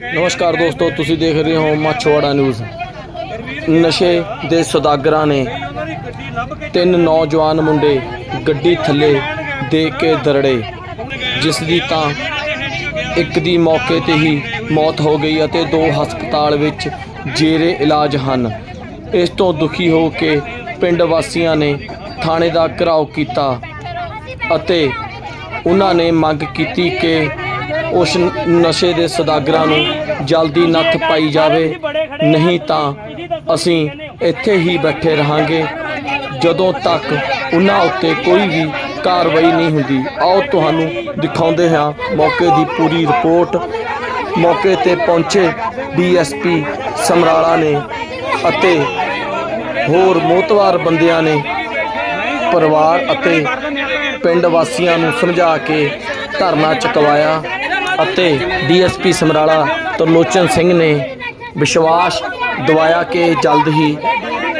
ਨਮਸਕਾਰ ਦੋਸਤੋ, ਤੁਸੀਂ ਦੇਖ ਰਹੇ ਹੋ ਮਾਛੋਵਾੜਾ ਨਿਊਜ਼। ਨਸ਼ੇ ਦੇ ਸੌਦਾਗਰਾਂ ਨੇ ਤਿੰਨ ਨੌਜਵਾਨ ਮੁੰਡੇ ਗੱਡੀ ਥੱਲੇ ਦੇ ਕੇ ਦਰੜੇ, ਜਿਸ ਦੀ ਤਾਂ ਇੱਕ ਦੀ ਮੌਕੇ ਤੇ ਹੀ ਮੌਤ ਹੋ ਗਈ ਅਤੇ ਦੋ ਹਸਪਤਾਲ ਵਿੱਚ ਜੇਰੇ ਇਲਾਜ ਹਨ। ਇਸ ਤੋਂ ਦੁਖੀ ਹੋ ਕੇ ਪਿੰਡ ਵਾਸੀਆਂ ਨੇ ਥਾਣੇ ਦਾ ਘਿਰਾਓ ਕੀਤਾ ਅਤੇ ਉਹਨਾਂ ਨੇ ਮੰਗ ਕੀਤੀ ਕਿ ਉਸ ਨਸ਼ੇ ਦੇ ਸੌਦਾਗਰਾਂ ਨੂੰ ਜਲਦੀ ਨੱਥ ਪਾਈ ਜਾਵੇ। ਨਹੀਂ ਤਾਂ ਅਸੀਂ ਇੱਥੇ ਹੀ ਬੈਠੇ ਰਹਾਂਗੇ। ਜਦੋਂ ਤੱਕ ਉਹਨਾਂ ਉੱਤੇ ਕੋਈ ਵੀ ਕਾਰਵਾਈ ਨਹੀਂ ਹੁੰਦੀ, ਆਓ ਤੁਹਾਨੂੰ ਦਿਖਾਉਂਦੇ ਹਾਂ ਮੌਕੇ ਦੀ ਪੂਰੀ ਰਿਪੋਰਟ। ਮੌਕੇ ਤੇ ਪਹੁੰਚੇ ਡੀਐਸਪੀ ਸਮਰਾਲਾ ਨੇ ਅਤੇ ਹੋਰ ਮੋਤਵਾਰ ਬੰਦਿਆਂ ਨੇ ਪਰਿਵਾਰ ਅਤੇ ਪਿੰਡ ਵਾਸੀਆਂ ਨੂੰ ਸਮਝਾ ਕੇ ਧਰਨਾ ਚੁਕਵਾਇਆ ਅਤੇ ਡੀਐਸਪੀ ਸਮਰਾਲਾ ਤਰਲੋਚਨ ਸਿੰਘ ਨੇ ਵਿਸ਼ਵਾਸ ਦਵਾਇਆ ਕਿ ਜਲਦ ਹੀ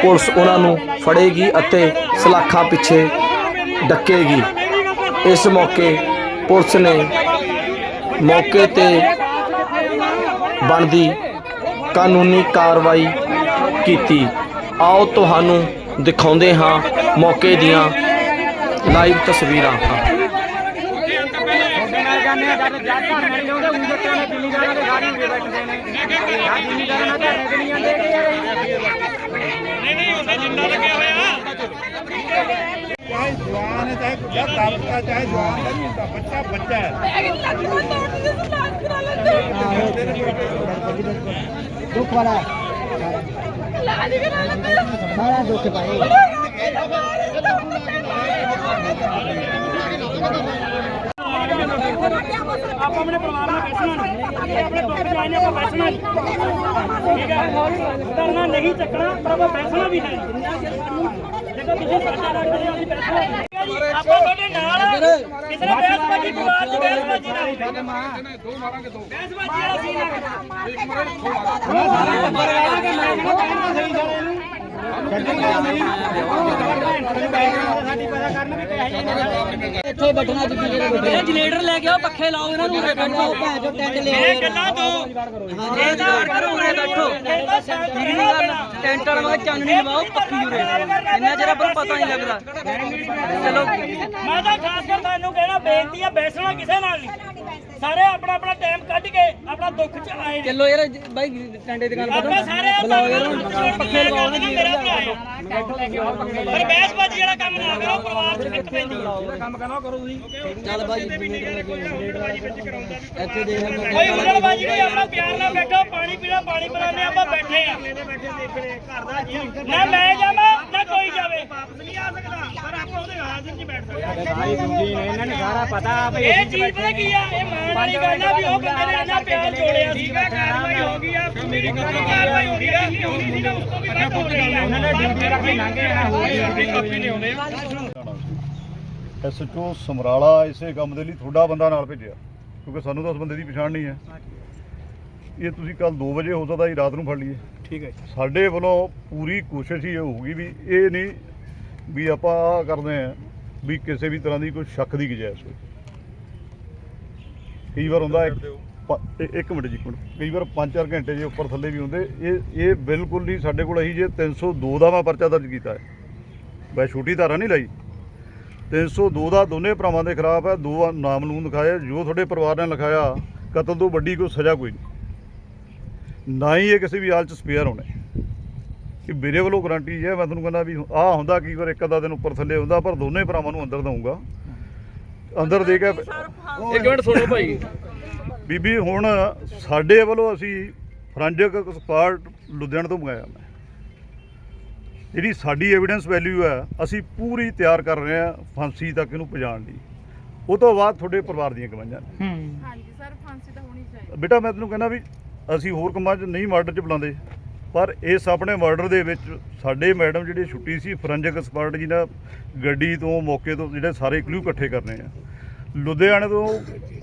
ਪੁਲਿਸ ਉਹਨਾਂ ਨੂੰ ਫੜੇਗੀ ਅਤੇ ਸਲਾਖਾਂ ਪਿੱਛੇ ਡੱਕੇਗੀ। ਇਸ ਮੌਕੇ ਪੁਲਿਸ ਨੇ ਮੌਕੇ ਤੇ ਬਣਦੀ ਕਾਨੂੰਨੀ ਕਾਰਵਾਈ ਕੀਤੀ। ਆਓ ਤੁਹਾਨੂੰ ਦਿਖਾਉਂਦੇ ਹਾਂ ਮੌਕੇ ਦੀਆਂ ਲਾਈਵ ਤਸਵੀਰਾਂ। ਜਾਂਦੇ ਜਦ ਘਰ ਨਹੀਂ ਲਾਉਂਦੇ ਉਹ ਬੱਚਿਆਂ ਨੇ ਕਿੰਨੀ ਗਾਲਾਂ ਦੇ ਗਾੜੀ ਹੋਏ ਬੈਠਦੇ ਨੇ। ਆ ਜਿੰਨੀ ਗਾਲਾਂ ਨਾਲ ਘਰ ਨਹੀਂ ਜਾਂਦੇ ਚਾਹੇ ਜਵਾਨ ਹੈ ਚਾਹੇ ਜਾਂ ਦਾਬਤਾ ਚਾਹੇ ਜਵਾਨ ਦਾ ਨਹੀਂ ਹੁੰਦਾ ਬੱਚਾ ਬੱਚਾ ਹੈ। ਦੁੱਖ ਵਾਲਾ ਸਾਰਾ ਦੁੱਖ ਭਾਈ। ਆਪਾਂ ਆਪਣੇ ਪਰਿਵਾਰ ਨਾਲ ਬੈਠਣਾ ਨਹੀਂ। ਆਪਣੇ ਦੁੱਖ ਚ ਆਏ ਨੇ ਆਪਾਂ ਬੈਠਣਾ ਨਹੀਂ। ਠੀਕ ਹੈ? ਕਰਨਾ ਨਹੀਂ ਚੱਕਣਾ ਪਰ ਆਪਾਂ ਬੈਠਣਾ ਵੀ ਹੈ। ਦੇਖੋ ਤੁਸੀਂ ਸਾਡਾ ਰੱਖਦੇ ਹੋ ਅਸੀਂ ਬੈਠਣਾ। ਆਪਾਂ ਤੁਹਾਡੇ ਨਾਲ। ਕਿਸੇ ਨੇ ਬਹਿਸਬਾਜ਼ੀ ਪਰਿਵਾਰ ਚ ਬਹਿਸਬਾਜ਼ੀ ਨਾ। ਹੋਵੇ ਦੋ ਮਾਰਾਂਗੇ ਦੋ। ਬਹਿਸਬਾਜ਼ੀ ਵਾਲਾ ਸੀਨ ਨਾ ਸਾਡੀ ਪਤਾ ਕਰਨ ਵੀ ਪੈਸੇ ਨਹੀਂ ਇੱਥੇ ਬੈਠਣਾ ਜਿੱਥੇ ਜਿਹੜੇ ਬੈਠੇ ਇਹ ਜਨਰੇਟਰ ਲੈ ਕੇ ਆਓ ਪੱਖੇ ਲਾਓ ਇਹਨਾਂ ਨੂੰ ਬੈਠੋ। ਭੈਣ ਜੋ ਟੈਂਟ ਲੈ ਇਹ ਗੱਲਾਂ ਤੋਂ ਇਹ ਤਾਂ ਕਰੋ ਉਰੇ ਬੈਠੋ। ਇਹਦਾ ਸ਼ਾਇਦ ਮੇਰੀ ਨਹੀਂ ਗੱਲ ਟੈਂਟ ਵਾਲਾ ਚਾਨਣੀ ਲਵਾਓ ਪੱਖੀ ਉਰੇ ਇੰਨਾ ਚਿਰ ਪਰ ਪਤਾ ਨਹੀਂ ਲੱਗਦਾ। ਚਲੋ। ਮੈਂ ਤਾਂ ਖਾਸ ਕਰ ਤੁਹਾਨੂੰ ਕਹਿਣਾ ਬੇਨਤੀ ਆ ਬੈਸਣਾ ਕਿਸੇ ਨਾਲ ਨਹੀਂ। ਸਾਰੇ ਆਪਣਾ ਆਪਣਾ ਟਾਈਮ ਕੱਢ ਕੇ ਆਪਣਾ ਦੁੱਖ ਚ ਆਏ ਚਲੋ ਯਾਰ ਬਾਈ ਟੈਂਡੇ ਦੀ ਗੱਲ ਆਪਾਂ ਪਤਾ ਸਾਰੇ ਬੁਲਾਓ ਯਾਰ ਪੱਖੇ ਆ ਪਰ ਕੰਮ ਨਾ ਕਰੋ ਪਰਿਵਾਰ ਚ ਇੱਕ ਪੈਂਦੀ ਕੰਮ ਕਰਨਾ ਕਰੋ ਤੁਸੀਂ ਚੱਲ ਬਾਈ ਜਨਰੇਟਰ ਲੈ ਕੇ ਇੱਥੇ ਦੇਖ ਮੈਂ ਕੋਈ ਹੁਲੜਬਾਜ਼ੀ ਕੋਈ ਆਪਣਾ ਪਿਆਰ ਨਾਲ ਬੈਠੋ ਪਾਣੀ ਪੀਣਾ ਪਾਣੀ ਪਿਲਾਣੇ ਆਪਾਂ ਬੈਠੇ ਆ ਮੈਂ ਜਾਵਾਂ। ਨਾ ਕੋਈ ਜਾਵੇ। ਵਾਪਸ ਨਹੀਂ ਆ ਸਕਦਾ ਪਰ ਆਪਾਂ ਉਹਦੇ ਹਾਜ਼ਰ 'ਚ ਬੈਠ ਸਕਦੇ ਭਾਈ ਦੂਜੀ ਨੇ ਇਹਨਾਂ ਨੂੰ ਸਾਰਾ ਪਤਾ ਵੀ ਇਹ ਚੀਜ਼ ਪਤਾ ਕੀ ਆ? ਇਹ ਮਾਣ ਵਾਲੀ ਗੱਲ ਆ ਵੀ ਉਹ ਬੰਦੇ ਨੇ ਇੰਨਾ ਪਿਆਰ ਜੋੜਿਆ ਸੀ ਕਾਰਵਾਈ ਹੋ ਗਈ ਆ ਮੇਰੀ ਕਾਰਵਾਈ ਹੋ ਗਈ ਆ ਹੋਣੀ ਸੀ ਨਾ ਉਸ ਤੋਂ ਵੀ ਵੱਧ ਹੋ ਰਹੀ ਆ। ਉਹਨਾਂ ਨੇ ਡਿਊਟੀ ਰੱਖੀ ਲੰਘੇ ਆ। ਹੋਈ ਕਾਪੀ ਨਹੀਂ ਆਉਂਦੇ। ਐਸਐਚਓ ਸਮਰਾਲਾ ਇਸੇ ਕੰਮ ਦੇ ਲਈ ਤੁਹਾਡਾ ਬੰਦਾ ਨਾਲ ਭੇਜਿਆ ਕਿਉਂਕਿ ਸਾਨੂੰ ਤਾਂ ਉਸ ਬੰਦੇ ਦੀ ਪਛਾਣ ਨਹੀਂ ਹੈ। ਇਹ ਤੁਸੀਂ ਕੱਲ 2 ਵਜੇ ਹੋ ਸਕਦਾ ਜੀ ਰਾਤ ਨੂੰ ਫੜ ਲਈਏ। ਠੀਕ ਹੈ ਸਾਡੇ ਵੱਲੋਂ ਪੂਰੀ ਕੋਸ਼ਿਸ਼ ਹੀ ਹੋਊਗੀ ਵੀ ਇਹ ਨਹੀਂ ਵੀ ਆਪਾਂ ਆਹ ਕਰਦੇ ਆ ਵੀ ਕਿਸੇ ਵੀ ਤਰ੍ਹਾਂ ਦੀ ਕੋਈ ਸ਼ੱਕ ਦੀ ਗੁੰਜਾਇਸ਼ ਹੋਵੇ। ਕਈ ਵਾਰ ਹੁੰਦਾ ਇੱਕ ਪ- ਇਹ- ਇੱਕ ਮਿੰਟ ਜੀ ਇੱਕ ਮਿੰਟ। ਕਈ ਵਾਰ 5-4 ਘੰਟੇ ਜੇ ਉੱਪਰ ਥੱਲੇ ਵੀ ਹੁੰਦੇ ਇਹ ਇਹ ਬਿਲਕੁਲ ਨਹੀਂ ਸਾਡੇ ਕੋਲ ਅਸੀਂ ਜੇ 302 ਦਾ ਮੈਂ ਪਰਚਾ ਦਰਜ ਕੀਤਾ ਹੈ। ਮੈਂ ਛੋਟੀ ਧਾਰਾ ਨਹੀਂ ਲਾਈ। 302 ਦਾ ਦੋਨੇ ਭਰਾਵਾਂ ਦੇ ਖਿਲਾਫ ਹੈ ਦੋ ਨਾਮ ਨੂੰ ਲਿਖਾਇਆ ਜੋ ਤੁਹਾਡੇ ਪਰਿਵਾਰ ਨੇ ਲਿਖਾਇਆ ਕਤਲ ਤੋਂ ਵੱਡੀ ਕੋਈ ਸਜ਼ਾ ਕੋਈ ਨਹੀਂ। ਨਾ ਹੀ ਇਹ ਕਿਸੇ ਵੀ ਹਾਲ ਚ ਸਪੇਅਰ ਹੋਣੇ। ਕਿ ਮੇਰੇ ਵੱਲੋਂ ਗਾਰੰਟੀ ਹੈ ਮੈਂ ਤੁਹਾਨੂੰ ਕਹਿੰਦਾ ਵੀ ਆਹ ਹੁੰਦਾ ਕੀ ਵਾਰ ਇੱਕ ਅੱਧਾ ਦਿਨ ਉੱਪਰ ਥੱਲੇ ਹੁੰਦਾ ਪਰ ਦੋਨੇ ਭਰਾਵਾਂ ਨੂੰ ਅੰਦਰ ਦਊਂਗਾ। ਅੰਦਰ ਦੇ ਕੇ ਇੱਕ ਮਿੰਟ ਸੁਣੋ ਭਾਈ। ਬੀਬੀ ਹੁਣ ਸਾਡੇ ਵੱਲੋਂ ਅਸੀਂ ਫਰੰਜਿਕ ਐਕਸਪਰਟ ਲੁਧਿਆਣਾ ਤੋਂ ਮੰਗਾਇਆ ਮੈਂ। ਜਿਹੜੀ ਸਾਡੀ ਐਵੀਡੈਂਸ ਵੈਲਿਊ ਹੈ ਅਸੀਂ ਪੂਰੀ ਤਿਆਰ ਕਰ ਰਹੇ ਹਾਂ ਫਾਂਸੀ ਤੱਕ ਇਹਨੂੰ ਪਹੁੰਚਾਉਣ ਲਈ ਉਹ ਤੋਂ ਬਾਅਦ ਤੁਹਾਡੇ ਪਰਿਵਾਰ ਦੀਆਂ ਗਵਾਹੀਆਂ ਨੇ। ਹਾਂਜੀ ਸਰ ਫਾਂਸੀ ਤਾਂ ਹੋਣੀ ਚਾਹੀਦੀ। ਬੇਟਾ ਮੈਂ ਤੈਨੂੰ ਕਹਿੰਦਾ ਵੀ ਅਸੀਂ ਹੋਰ ਕੰਮਾਂ 'ਚ ਨਹੀਂ ਮਰਡਰ 'ਚ ਬੁਲਾਉਂਦੇ। ਪਰ ਇਸ ਆਪਣੇ ਮਰਡਰ ਦੇ ਵਿੱਚ ਸਾਡੇ ਮੈਡਮ ਜਿਹੜੀ ਛੁੱਟੀ ਸੀ ਫੋਰੈਂਸਿਕ ਐਕਸਪਰਟ ਜੀ ਨਾਲ ਗੱਡੀ ਤੋਂ ਮੌਕੇ ਤੋਂ ਜਿਹੜੇ ਸਾਰੇ ਕਲੂ ਇਕੱਠੇ ਕਰਨੇ ਆ। ਲੁਧਿਆਣੇ ਤੋਂ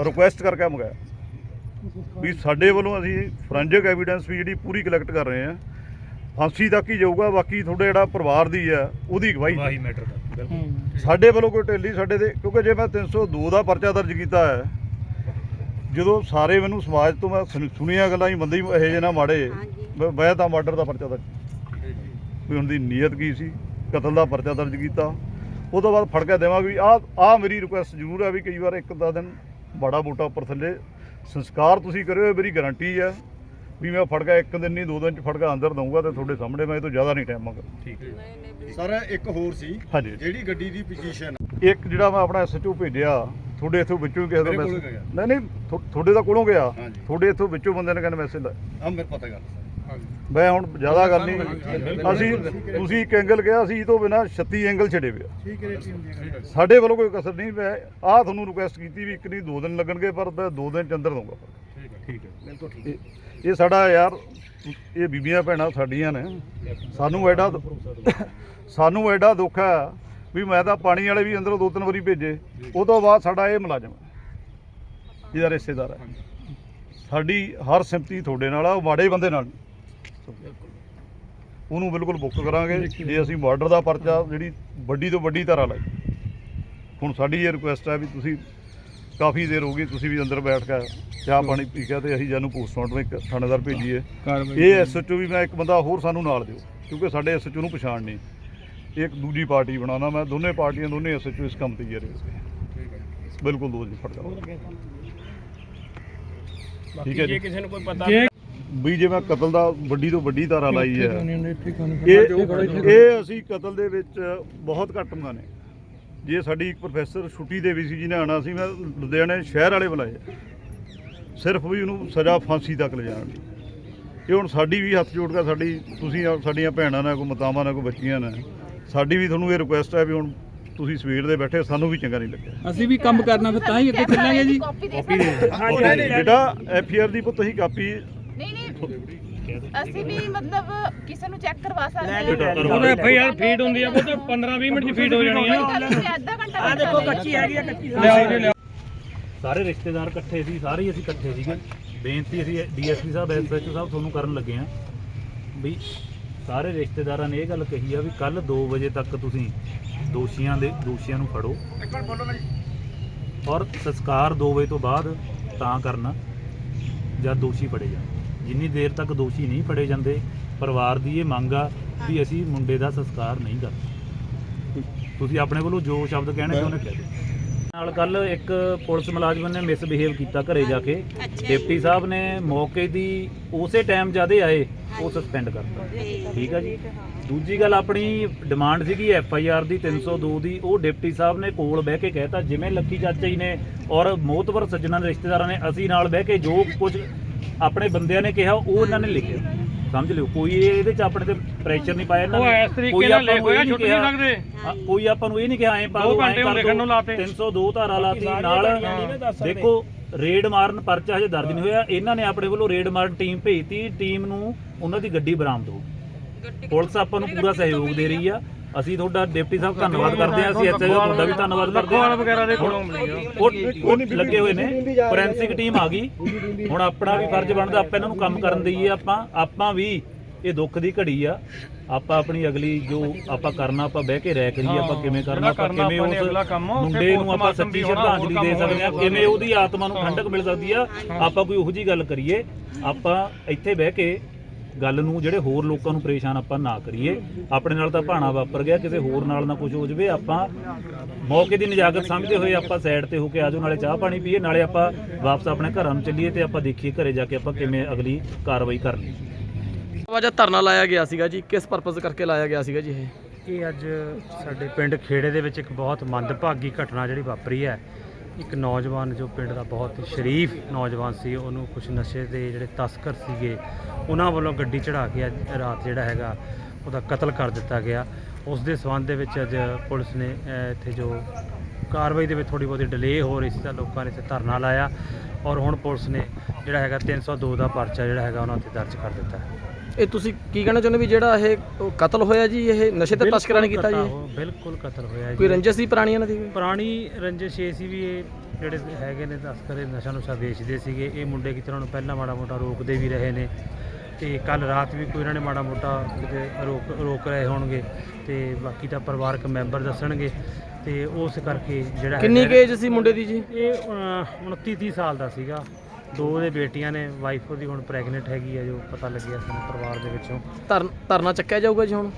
ਰਿਕੁਐਸਟ ਕਰਕੇ ਮੰਗਾਇਆ। ਵੀ ਸਾਡੇ ਵੱਲੋਂ ਅਸੀਂ ਫੋਰੈਂਸਿਕ ਐਵੀਡੈਂਸ ਵੀ ਜਿਹੜੀ ਪੂਰੀ ਕਲੈਕਟ ਕਰ ਰਹੇ ਆ। ਫਾਂਸੀ ਤੱਕ ਹੀ ਜਾਊਗਾ ਬਾਕੀ ਤੁਹਾਡੇ ਜਿਹੜਾ ਪਰਿਵਾਰ ਦੀ ਆ ਉਹਦੀ ਗਵਾਹੀ ਮੈਟਰ ਦਾ ਸਾਡੇ ਵੱਲੋਂ ਕੋਈ ਢਿੱਲੀ ਸਾਡੇ ਦੇ ਕਿਉਂਕਿ ਜੇ ਮੈਂ 302 ਦਾ ਪਰਚਾ ਦਰਜ ਕੀਤਾ ਹੈ ਜਦੋਂ ਸਾਰੇ ਮੈਨੂੰ ਸਮਾਜ ਤੋਂ ਮੈਂ ਸੁਣ- ਸੁਣੀਆਂ ਗੱਲਾਂ ਹੀ ਬੰਦੇ ਹੀ ਇਹੋ ਜਿਹੇ ਨਾ ਮਾੜੇ। ਮੈਂ- ਮੈਂ ਤਾਂ ਮਰਡਰ ਦਾ ਪਰਚਾ ਦਰਜ ਵੀ ਉਹਨਾਂ ਦੀ ਨੀਅਤ ਕੀ ਸੀ? ਕਤਲ ਦਾ ਪਰਚਾ ਦਰਜ ਕੀਤਾ। ਉਹ ਤੋਂ ਬਾਅਦ ਫੜ ਕੇ ਦੇਵਾਂਗੇ ਵੀ ਆਹ ਆਹ ਮੇਰੀ ਰਿਕੁਐਸਟ ਜ਼ਰੂਰ ਹੈ ਵੀ ਕਈ ਵਾਰ ਇੱਕ ਦਾ ਦਿਨ ਬੜਾ ਬੂਟਾ ਉੱਪਰ ਥੱਲੇ ਸੰਸਕਾਰ ਤੁਸੀਂ ਕਰਿਓ ਇਹ ਮੇਰੀ ਗਾਰੰਟੀ ਹੈ ਵੀ ਮੈਂ ਫੜ ਕੇ ਇੱਕ ਦਿਨ ਨਹੀਂ ਦੋ ਦਿਨ ਚ ਫੜ ਕੇ ਅੰਦਰ ਦਊਂਗਾ ਤੇ ਤੁਹਾਡੇ ਸਾਹਮਣੇ ਮੈਂ ਇਹ ਤੋਂ ਜ਼ਿਆਦਾ ਨਹੀਂ ਟਾਈਮ ਮੰਗਦਾ। ਠੀਕ ਹੈ। ਸਰ ਇੱਕ ਹੋਰ ਸੀ ਹਾਂਜੀ। ਜਿਹੜੀ ਗੱਡੀ ਦੀ ਪੋਜੀਸ਼ਨ ਇੱਕ ਜਿਹੜਾ ਮੈਂ ਆਪਣਾ ਐਸਐਚਓ ਭੇਜਿਆ ਤੁਹਾਡੇ ਇੱਥੋਂ ਵਿੱਚੋਂ ਕਿਸੇ ਦਾ ਮੇਰੇ ਕੋਲੋਂ ਮੈਸੇਜ ਗਿਆ। ਨਹੀਂ ਨਹੀਂ ਤੁਹਾਡੇ ਦਾ ਕੋਲੋਂ ਗਿਆ। ਹਾਂਜੀ। ਤੁਹਾਡੇ ਇੱਥੋਂ ਵਿੱਚੋਂ ਬੰਦੇ ਨੇ ਕਹਿੰਦਾ ਮੈਸੇਜ ਲਾਇਆ ਆ ਮੇਰੇ ਪਤਾ ਗੱਲ ਮੈਂ ਹੁਣ ਜ਼ਿਆਦਾ ਗੱਲ ਨਹੀਂ। ਅਸੀਂ ਤੁਸੀਂ ਇੱਕ ਐਂਗਲ ਕਿਹਾ ਅਸੀਂ ਇਹ ਤੋਂ ਬਿਨਾ 36 ਐਂਗਲ ਛੱਡੇ ਪਿਆ ਠੀਕ ਹੈ ਸਾਡੇ ਵੱਲੋਂ ਕੋਈ ਕਸਰ ਨਹੀਂ। ਮੈਂ ਆਹ ਤੁਹਾਨੂੰ ਰਿਕੁਐਸਟ ਕੀਤੀ ਵੀ ਇੱਕ ਨਹੀਂ ਦੋ ਦਿਨ ਲੱਗਣਗੇ ਪਰ ਮੈਂ ਦੋ ਦਿਨ ਚ ਅੰਦਰ ਦਊਂਗਾ। ਠੀਕ ਹੈ। ਬਿਲਕੁਲ ਠੀਕ ਇਹ- ਇਹ ਸਾਡਾ ਯਾਰ ਇਹ ਬੀਬੀਆਂ ਭੈਣਾਂ ਸਾਡੀਆਂ ਨੇ। ਸਾਨੂੰ ਐਡਾ ਸਾਨੂੰ ਐਡਾ ਦੁੱਖ ਹੈ ਵੀ ਮੈਂ ਤਾਂ ਪਾਣੀ ਵਾਲੇ ਵੀ ਅੰਦਰੋਂ ਦੋ ਤਿੰਨ ਵਾਰੀ ਭੇਜੇ। ਉਹ ਤੋਂ ਬਾਅਦ ਸਾਡਾ ਇਹ ਮੁਲਾਜ਼ਮ ਜਿਹਦਾ ਰਿਸ਼ਤੇਦਾਰ ਹੈ। ਸਾਡੀ ਹਰ ਸਿੰਪਤੀ ਤੁਹਾਡੇ ਨਾਲ ਆ ਉਹ ਮਾੜੇ ਬੰਦੇ ਨਾਲ। ਉਹਨੂੰ ਬਿਲਕੁਲ ਬੁੱਕ ਕਰਾਂਗੇ ਜੇ ਅਸੀਂ ਬਾਰਡਰ ਦਾ ਪਰਚਾ ਜਿਹੜੀ ਵੱਡੀ ਤੋਂ ਵੱਡੀ ਧਾਰਾ ਲਾਈ। ਹੁਣ ਸਾਡੀ ਇਹ ਰਿਕੁਐਸਟ ਹੈ ਵੀ ਤੁਸੀਂ ਕਾਫੀ ਦੇਰ ਹੋ ਗਈ ਤੁਸੀਂ ਵੀ ਅੰਦਰ ਬੈਠ ਕੇ ਚਾਹ ਪਾਣੀ ਪੀ ਕੇ ਤੇ ਅਸੀਂ ਜਾਨੂੰ ਪੋਸਟਮਾਰਟਮ ਇੱਕ ਥਾਣੇਦਾਰ ਭੇਜੀਏ। ਇਹ ਐਸਐਚਓ ਵੀ ਮੈਂ ਇੱਕ ਬੰਦਾ ਹੋਰ ਸਾਨੂੰ ਨਾਲ ਦਿਓ ਕਿਉਂਕਿ ਸਾਡੇ ਐਸਐਚਓ ਨੂੰ ਪਛਾਣ ਨਹੀਂ। ਇੱਕ ਦੂਜੀ ਪਾਰਟੀ ਬਣਾਉਣਾ ਮੈਂ ਦੋਨੇ ਪਾਰਟੀਆਂ ਦੋਨੇ ਇਸ ਕੰਮ ਤੇ ਹੀ ਰਹੇ। ਬਿਲਕੁਲ ਦੋ ਜੀ ਫੜਕਾ ਠੀਕ ਹੈ ਜੀ ਕਿਸੇ ਨੂੰ ਕੋਈ ਪਤਾ ਵੀ ਜੇ ਮੈਂ ਕਤਲ ਦਾ ਵੱਡੀ ਤੋਂ ਵੱਡੀ ਧਾਰਾ ਲਾਈ ਹੈ ਇਹ ਇਹ ਅਸੀਂ ਕਤਲ ਦੇ ਵਿੱਚ ਬਹੁਤ ਘੱਟ ਮੰਗਾਨੇ ਜੇ ਸਾਡੀ ਇੱਕ ਪ੍ਰੋਫੈਸਰ ਛੁੱਟੀ ਦੇ ਵੀ ਸੀ ਜਿਹਨੇ ਆਣਾ ਸੀ ਮੈਂ ਲੁਧਿਆਣੇ ਸ਼ਹਿਰ ਵਾਲੇ ਬੁਲਾਏ। ਸਿਰਫ ਵੀ ਉਹਨੂੰ ਸਜ਼ਾ ਫਾਂਸੀ ਤੱਕ ਲਿਜਾਣ ਦੀ। ਇਹ ਹੁਣ ਸਾਡੀ ਵੀ ਹੱਥ ਜੋੜ ਕੇ ਸਾਡੀ ਤੁਸੀਂ ਸਾਡੀਆਂ ਭੈਣਾਂ ਨੇ ਕੋਈ ਮਾਤਾਵਾਂ ਨੇ ਕੋਈ ਬੱਚੀਆਂ ਨੇ ਸਾਡੀ ਵੀ ਤੁਹਾਨੂੰ ਇਹ ਰਿਕੁਐਸਟ ਹੈ ਵੀ ਹੁਣ ਤੁਸੀਂ ਸਵੇਰ ਦੇ ਬੈਠੇ ਸਾਨੂੰ ਵੀ ਚੰਗਾ ਨਹੀਂ ਲੱਗਿਆ। ਅਸੀਂ ਵੀ ਕੰਮ ਕਰਨਾ ਫਿਰ ਤਾਂ ਹੀ ਅੱਗੇ ਚੱਲਾਂਗੇ ਜੀ। ਬੇਟਾ ਐਫਆਰ ਦੀ ਪੁੱਤ ਅਸੀਂ ਕਾਪੀ ਨਹੀਂ ਨਹੀਂ। ਅਸੀਂ ਵੀ ਮਤਲਬ ਕਿਸੇ ਨੂੰ ਚੈੱਕ ਕਰਵਾ ਸਕਦੇ ਹਾਂ। ਉਹ ਐਫ ਆਈ ਆਰ ਫੀਡ ਹੁੰਦੀ ਆ ਉਹ ਤਾਂ 15 20 ਮਿੰਟ ਚ ਫੀਡ ਹੋ ਜਾਣੀ ਆ। ਕੋਈ ਗੱਲ ਨਹੀਂ, ਅੱਧਾ ਘੰਟਾ ਆ ਦੇਖੋ ਕੱਚੀ ਹੈਗੀ ਆ ਕੱਚੀ ਲਿਆਓ ਜੀ ਲਿਆਓ। ਸਾਰੇ ਰਿਸ਼ਤੇਦਾਰ ਇਕੱਠੇ ਸੀ ਸਾਰੇ ਹੀ ਅਸੀਂ ਇਕੱਠੇ ਸੀਗੇ। ਬੇਨਤੀ ਅਸੀਂ ਡੀਐਸਪੀ ਸਾਹਿਬ ਐਸਐਚਓ ਸਾਹਿਬ ਤੁਹਾਨੂੰ ਕਰਨ ਲੱਗੇ ਆ ਵੀ ਸਾਰੇ ਰਿਸ਼ਤੇਦਾਰਾਂ ਨੇ ਇਹ ਗੱਲ ਕਹੀ ਆ ਵੀ ਕੱਲ 2 ਵਜੇ ਤੱਕ ਤੁਸੀਂ ਦੋਸ਼ੀਆਂ ਦੇ ਦੋਸ਼ੀਆਂ ਨੂੰ ਫੜੋ। ਔਰ ਸੰਸਕਾਰ 2 ਵਜੇ ਤੋਂ ਬਾਅਦ ਤਾਂ ਕਰਨਾ ਜਦ ਦੋਸ਼ੀ ਫੜੇ ਜਾਣ। ਜਿੰਨੀ ਦੇਰ ਤੱਕ ਦੋਸ਼ੀ ਨਹੀਂ ਫੜੇ ਜਾਂਦੇ ਪਰਿਵਾਰ ਦੀ ਇਹ ਮੰਗ ਆ ਵੀ ਅਸੀਂ ਮੁੰਡੇ ਦਾ ਸੰਸਕਾਰ ਨਹੀਂ ਕਰਦੇ ਤੁਸੀਂ ਆਪਣੇ ਵੱਲੋਂ ਜੋ ਸ਼ਬਦ ਕਹਿਣੇ ਚਾਹੁੰਦੇ ਕਹਿ ਦਿਓ ਨਾਲ ਕੱਲ ਇੱਕ ਪੁਲਿਸ ਮੁਲਾਜ਼ਮ ਨੇ ਮਿਸਬਿਹੇਵ ਕੀਤਾ ਘਰੇ ਜਾ ਕੇ। ਡਿਪਟੀ ਸਾਹਿਬ ਨੇ ਮੌਕੇ ਦੀ ਉਸੇ ਟਾਈਮ ਜਦੇ ਆਏ ਉਹ ਸਸਪੈਂਡ ਕਰਤਾ। ਠੀਕ ਆ ਜੀ। ਦੂਜੀ ਗੱਲ ਆਪਣੀ ਡਿਮਾਂਡ ਸੀਗੀ ਐਫ ਆਈ ਆਰ ਦੀ 302 ਦੀ ਉਹ ਡਿਪਟੀ ਸਾਹਿਬ ਨੇ ਕੋਲ ਬਹਿ ਕੇ ਕਹਿਤਾ ਜਿਵੇਂ ਲੱਕੀ ਚਾਚਾ ਜੀ ਨੇ ਔਰ ਮੋਹਤਵਰ ਸੱਜਣਾ ਦੇ ਰਿਸ਼ਤੇਦਾਰਾਂ ਨੇ ਅਸੀਂ ਨਾਲ ਬਹਿ ਕੇ ਜੋ ਕੁਝ ਆਪਣੇ ਬੰਦਿਆਂ ਨੇ ਕਿਹਾ ਉਹ ਉਹਨਾਂ ਨੇ ਲਿਖਿਆ। ਸਮਝ ਲਿਓ ਕੋਈ ਇਹ- ਇਹਦੇ ਚ ਆਪਣੇ ਤੇ ਪ੍ਰੈਸ਼ਰ ਨਹੀਂ ਪਾਇਆ ਇਹਨਾਂ ਉਹ ਨੇ ਇਸ ਤਰੀਕੇ ਕੋਈ ਨਾਲ ਆਪਾਂ ਲਿਖ ਨੂੰ ਇਹ ਹੋਇਆ ਨਹੀਂ ਛੁੱਟ ਨਹੀਂ ਕਿਹਾ- ਸਕਦੇ ਹਾਂ, ਕੋਈ ਆਪਾਂ ਨੂੰ ਇਹ ਨਹੀਂ ਕਿਹਾ ਐਂ ਪਾ ਦੋ ਲਓ, ਐਂ ਘੰਟੇ ਕਰ ਹੁਣ ਲਿਖਣ ਨੂੰ ਦਿਓ। ਲਾਤੇ। 302 ਧਾਰਾ ਲਾਤੀ ਨਾਲ ਦੇਖੋ ਰੇਡ ਮਾਰਨ ਪਰਚਾ ਹਜੇ ਦਰਜ ਨਹੀਂ ਹੋਇਆ ਇਹਨਾਂ ਨੇ ਆਪਣੇ ਵੱਲੋਂ ਰੇਡ ਮਾਰਨ ਟੀਮ ਭੇਜਤੀ ਟੀਮ ਨੂੰ ਉਹਨਾਂ ਦੀ ਗੱਡੀ ਬਰਾਮਦ ਹੋ ਗਈ। ਪੁਲਿਸ ਆਪਾਂ ਨੂੰ ਪੂਰਾ ਸਹਿਯੋਗ ਦੇ ਰਹੀ ਆ ਅਸੀਂ ਤੁਹਾਡਾ ਡਿਪਟੀ ਸਾਹਿਬ ਧੰਨਵਾਦ ਕਰਦੇ ਆ ਅਸੀਂ ਐਸਐਓ ਤੁਹਾਡਾ ਵੀ ਧੰਨਵਾਦ ਕਰਦੇ ਆ ਵਗੈਰਾ ਦੇ ਕੋਲੋਂ ਉਹ ਲੱਗੇ ਹੋਏ ਨੇ ਫੋਰੈਂਸਿਕ ਟੀਮ ਆ ਗਈ। ਹੁਣ ਆਪਣਾ ਵੀ ਫਰਜ਼ ਬਣਦਾ ਆਪਾਂ ਇਹਨਾਂ ਨੂੰ ਕੰਮ ਕਰਨ ਦਈਏ ਆਪਾਂ ਆਪਾਂ ਵੀ ਇਹ ਦੁੱਖ ਦੀ ਘੜੀ ਆ। ਆਪਾਂ ਆਪਣੀ ਅਗਲੀ ਜੋ ਆਪਾਂ ਕਰਨਾ ਆਪਾਂ ਬਹਿ ਕੇ ਰਹਿ ਕਰੀਏ ਆਪਾਂ ਕਿਵੇਂ ਕਰਨਾ ਆਪਾਂ ਕਿਵੇਂ ਉਸ ਮੁੰਡੇ ਨੂੰ ਆਪਾਂ ਸੱਚੀ ਸ਼ਰਧਾਂਜਲੀ ਦੇ ਸਕਦੇ ਆ। ਕਿਵੇਂ ਉਹਦੀ ਆਤਮਾ ਨੂੰ ਠੰਡਕ ਮਿਲ ਸਕਦੀ ਆ ਆਪਾਂ ਕੋਈ ਉਹੋ ਜੀ ਗੱਲ ਕਰੀਏ ਆਪਾਂ ਇੱਥੇ ਬਹਿ ਕੇ ਗੱਲ ਨੂੰ ਜਿਹੜੇ ਹੋਰ ਲੋਕਾਂ ਨੂੰ ਪਰੇਸ਼ਾਨ ਆਪਾਂ ਨਾ ਕਰੀਏ। ਆਪਣੇ ਨਾਲ ਤਾਂ ਭਾਣਾ ਵਾਪਰ ਗਿਆ ਕਿਸੇ ਹੋਰ ਨਾਲ ਨਾ ਕੁਝ ਹੋ ਜਵੇ। ਆਪਾਂ ਮੌਕੇ ਦੀ ਨਜਾਕਤ ਸਮਝਦੇ ਹੋਏ ਆਪਾਂ ਸਾਈਡ ਤੇ ਹੋ ਕੇ ਆਜੋ ਨਾਲੇ ਚਾਹ ਪਾਣੀ ਪੀਏ ਨਾਲੇ ਆਪਾਂ ਵਾਪਸ ਆਪਣੇ ਘਰਾਂ ਨੂੰ ਚੱਲੀਏ ਤੇ ਆਪਾਂ ਦੇਖੀਏ ਘਰੇ ਜਾ ਕੇ ਆਪਾਂ ਕਿਵੇਂ ਅਗਲੀ ਕਾਰਵਾਈ ਕਰਨੀ ਵਜਾ ਧਰਨਾ ਲਾਇਆ ਗਿਆ ਸੀਗਾ ਜੀ। ਕਿਸ ਪਰਪਸ ਕਰਕੇ ਲਾਇਆ ਗਿਆ ਸੀਗਾ ਜੀ ਇਹ? ਇਹ ਅੱਜ ਸਾਡੇ ਪਿੰਡ ਖੇੜੇ ਦੇ ਵਿੱਚ ਇੱਕ ਬਹੁਤ ਮੰਦਭਾਗੀ ਘਟਨਾ ਜਿਹੜੀ ਵਾਪਰੀ ਹੈ। ਇੱਕ ਨੌਜਵਾਨ ਜੋ ਪਿੰਡ ਦਾ ਬਹੁਤ ਹੀ ਸ਼ਰੀਫ ਨੌਜਵਾਨ ਸੀ, ਉਹਨੂੰ ਕੁਝ ਨਸ਼ੇ ਦੇ ਜਿਹੜੇ ਤਸਕਰ ਸੀਗੇ, ਉਹਨਾਂ ਵੱਲੋਂ ਗੱਡੀ ਚੜਾ ਕੇ ਅੱਜ ਰਾਤ ਜਿਹੜਾ ਹੈਗਾ ਉਹਦਾ ਕਤਲ ਕਰ ਦਿੱਤਾ ਗਿਆ। ਉਸ ਦੇ ਸਬੰਧ ਦੇ ਵਿੱਚ ਅੱਜ ਪੁਲਿਸ ਨੇ ਇੱਥੇ ਜੋ ਕਾਰਵਾਈ ਦੇ ਵਿੱਚ ਥੋੜੀ ਬਹੁਤੀ ਡਿਲੇ ਹੋ ਰਹੀ ਸੀ ਤਾਂ ਲੋਕਾਂ ਨੇ ਇੱਥੇ ਧਰਨਾ ਲਾਇਆ ਔਰ ਹੁਣ ਪੁਲਿਸ ਨੇ ਜਿਹੜਾ ਹੈਗਾ 302 ਦਾ ਪਰਚਾ ਜਿਹੜਾ ਹੈਗਾ ਉਹਨਾਂ ਤੇ ਦਰਜ ਕਰ ਦਿੱਤਾ ਹੈ। ਇਹ ਤੁਸੀਂ ਕੀ ਕਹਿਣਾ ਚਾਹੁੰਦੇ ਵੀ ਜਿਹੜਾ ਇਹ ਕਤਲ ਹੋਇਆ ਜੀ ਇਹ ਨਸ਼ੇ ਤੇ ਤਸਕਰਾਂ ਨੇ ਕੀਤਾ ਜੀ ਇਹ? ਬਿਲਕੁਲ ਕਤਲ ਹੋਇਆ ਹੈ ਕੋਈ ਜੀ ਰੰਜਿਸ਼ ਸੀ ਪੁਰਾਣੀ ਇਹਨਾਂ ਦੀ? ਪੁਰਾਣੀ ਰੰਜਿਸ਼ ਇਹ ਸੀ ਵੀ ਇਹ ਜਿਹੜੇ ਹੈਗੇ ਨੇ ਤਸਕਰ ਇਹ ਨਸ਼ਾ ਨੁਸ਼ਾ ਵੇਚਦੇ ਸੀਗੇ ਇਹ ਮੁੰਡੇ ਕਿਤੇ ਉਹਨਾਂ ਨੂੰ ਪਹਿਲਾਂ ਮਾੜਾ ਮੋਟਾ ਰੋਕਦੇ ਵੀ ਰਹੇ ਨੇ ਤੇ ਕੱਲ ਰਾਤ ਵੀ ਕੋਈ ਇਹਨਾਂ ਨੇ ਮਾੜਾ ਮੋਟਾ ਕਿਤੇ ਰੋਕ ਰੋਕ ਰਹੇ ਹੋਣਗੇ ਤੇ ਬਾਕੀ ਤਾਂ ਪਰਿਵਾਰਕ ਮੈਂਬਰ ਦੱਸਣਗੇ ਤੇ ਉਸ ਕਰਕੇ ਜਿਹੜਾ ਕਿੰਨੀ ਹੈਗਾ- ਕੁ ਏਜ ਸੀ ਮੁੰਡੇ ਦੀ ਜੀ ਇਹ ਅਹ, 29 30 ਸਾਲ ਦਾ ਸੀਗਾ ਦੋ ਉਹਦੇ ਬੇਟੀਆਂ ਨੇ ਵਾਈਫ ਉਹਦੀ ਹੁਣ ਪ੍ਰੈਗਨੈਂਟ ਹੈਗੀ ਹੈ ਜੋ ਪਤਾ ਲੱਗਿਆ ਸਾਨੂੰ ਪਰਿਵਾਰ ਦੇ ਵਿੱਚੋਂ। ਧਰਨ ਧਰਨਾ ਚੱਕਿਆ ਜਾਊਗਾ ਜੀ ਹੁਣ?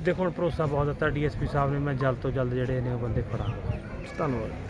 ਦੇਖੋ ਹੁਣ ਭਰੋਸਾ ਬਹੁਤ ਦਿੱਤਾ ਡੀਐਸਪੀ ਸਾਹਿਬ ਨੇ ਮੈਂ ਜਲਦ ਤੋਂ ਜਲਦ ਜਿਹੜੇ ਨੇ ਉਹ ਬੰਦੇ ਫੜਾਂਗਾ। ਧੰਨਵਾਦ।